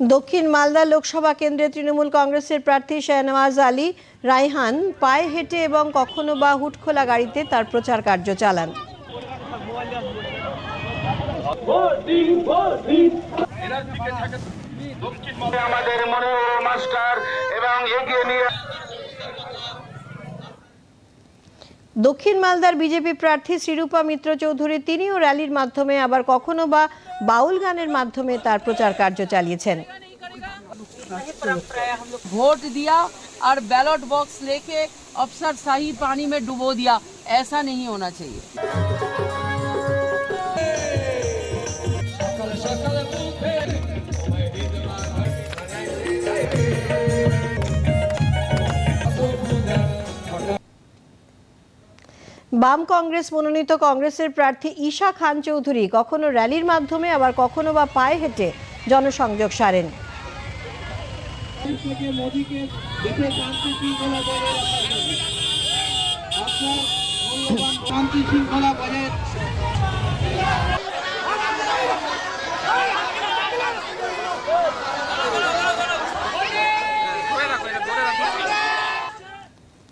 দক্ষিণ মালদা লোকসভা কেন্দ্রে তৃণমূল কংগ্রেসের প্রার্থী শাহনওয়াজ আলী রায়হান পায়ে হেঁটে এবং কখনো বা হুটখোলা গাড়িতে তার প্রচার কার্য চালান। আমাদের মনোরম মাস্টার এবং এগিয়ে নিয়ে দক্ষিণ মালদার বিজেপি প্রার্থী শ্রীরূপা মিত্র চৌধুরী তিনিও র্যালির মাধ্যমে আবার কখনো বা বাউল গানের মাধ্যমে তার প্রচার কার্য চালিয়েছেন वोट दिया और बैलेट बॉक्स लेके अफसर शाही पानी में डुबो दिया ऐसा नहीं होना चाहिए বাম কংগ্রেস, মনোনীত কংগ্রেসের প্রার্থী ঈশা খান চৌধুরী কখনো র্যালির মাধ্যমে, আবার কখনো বা পায়ে হেঁটে জনসংযোগ সারেন। শান্তি শৃঙ্খলা